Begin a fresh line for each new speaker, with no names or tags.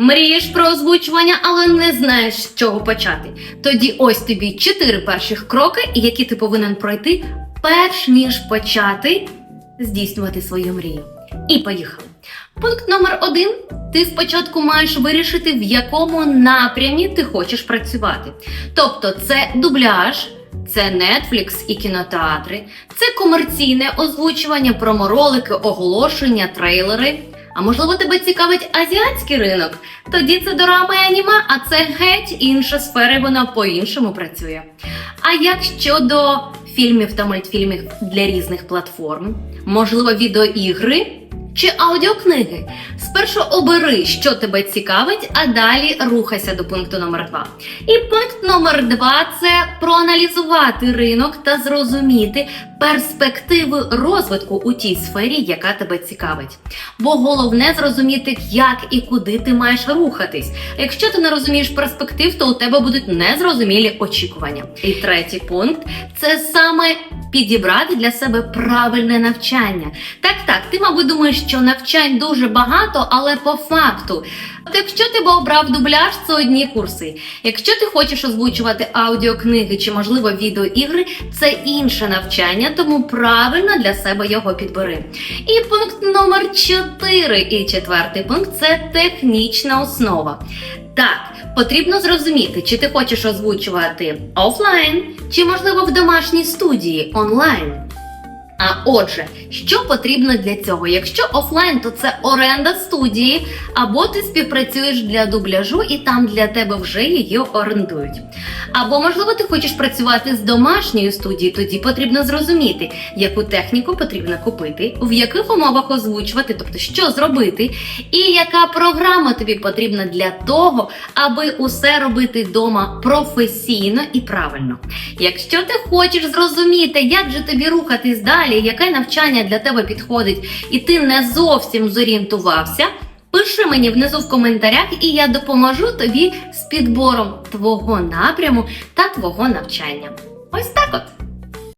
Мрієш про озвучування, але не знаєш, з чого почати. Тоді ось тобі чотири перших кроки, які ти повинен пройти, перш ніж почати здійснювати свою мрію. І поїхали. Пункт номер один. Ти спочатку маєш вирішити, в якому напрямі ти хочеш працювати. Тобто, це дубляж, це Netflix і кінотеатри, це комерційне озвучування, проморолики, оголошення, трейлери. А можливо, тебе цікавить азіатський ринок? Тоді це дорама і аніма, а це геть інша сфера, вона по-іншому працює. А як щодо фільмів та мультфільмів для різних платформ, можливо, відеоігри чи аудіокниги? Спершу обери, що тебе цікавить, а далі рухайся до пункту номер два. І пункт номер два це проаналізувати ринок та зрозуміти перспективи розвитку у тій сфері, яка тебе цікавить. Бо головне зрозуміти, як і куди ти маєш рухатись. Якщо ти не розумієш перспектив, то у тебе будуть незрозумілі очікування. І третій пункт це саме підібрати для себе правильне навчання. Так, так, ти, мабуть, думаєш, що навчань дуже багато, але по факту. Якщо ти б обрав дубляж, це одні курси. Якщо ти хочеш озвучувати аудіокниги чи, можливо, відеоігри, це інше навчання, тому правильно для себе його підбери. І пункт номер 4 і четвертий пункт це технічна основа. Так, потрібно зрозуміти, чи ти хочеш озвучувати офлайн, чи можливо в домашній студії онлайн. А отже, що потрібно для цього? Якщо офлайн, то це оренда студії, або ти співпрацюєш для дубляжу і там для тебе вже її орендують. Або, можливо, ти хочеш працювати з домашньою студією, тоді потрібно зрозуміти, яку техніку потрібно купити, в яких умовах озвучувати, тобто що зробити, і яка програма тобі потрібна для того, аби усе робити вдома професійно і правильно. Якщо ти хочеш зрозуміти, як же тобі рухатись далі, яке навчання для тебе підходить, і ти не зовсім зорієнтувався. Пиши мені внизу в коментарях, і я допоможу тобі з підбором твого напряму та твого навчання. Ось так от.